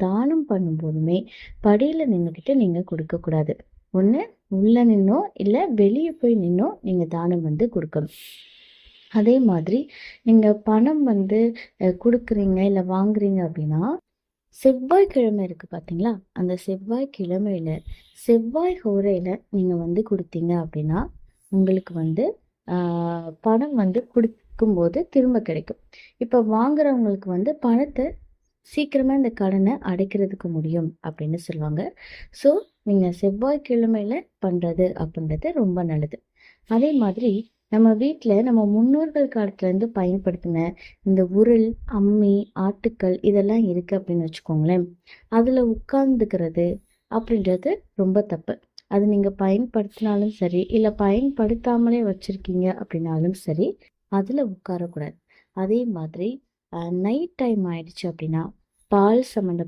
தானம் பண்ணும்போதுமே படியில் நின்றுக்கிட்டு நீங்கள் கொடுக்கக்கூடாது ஒன்று உள்ளே நின்னோ இல்லை வெளியே போய் நின்னோ நீங்கள் தானம் வந்து கொடுக்கணும். அதே மாதிரி நீங்கள் பணம் வந்து கொடுக்குறீங்க இல்லை வாங்குறீங்க அப்படின்னா செவ்வாய்க்கிழமை இருக்குது பார்த்தீங்களா அந்த செவ்வாய்க்கிழமையில் செவ்வாய் ஹோரையில் நீங்கள் வந்து கொடுத்தீங்க அப்படின்னா உங்களுக்கு வந்து ஆஹ், பணம் வந்து கொடுக்கும்போது திரும்ப கிடைக்கும். இப்போ வாங்குறவங்களுக்கு வந்து பணத்தை சீக்கிரமாக இந்த கடனை அடைக்கிறதுக்கு முடியும் அப்படின்னு சொல்லுவாங்க. ஸோ நீங்கள் செவ்வாய்க்கிழமையில் பண்ணுறது அப்படின்றது ரொம்ப நல்லது. அதே மாதிரி நம்ம வீட்டில் நம்ம முன்னோர்கள் காலத்துலேருந்து பயன்படுத்தின இந்த உருள் அம்மி ஆட்டுக்கல் இதெல்லாம் இருக்குது அப்படின்னு வச்சுக்கோங்களேன். அதில் உட்கார்ந்துக்கிறது அப்படின்றது ரொம்ப தப்பு. அது நீங்கள் பயன்படுத்தினாலும் சரி இல்லை பயன்படுத்தாமலே வச்சுருக்கீங்க அப்படின்னாலும் சரி அதில் உட்காரக்கூடாது. அதே மாதிரி நைட் டைம் ஆயிடுச்சு அப்படின்னா பால் சம்மந்தப்பட்ட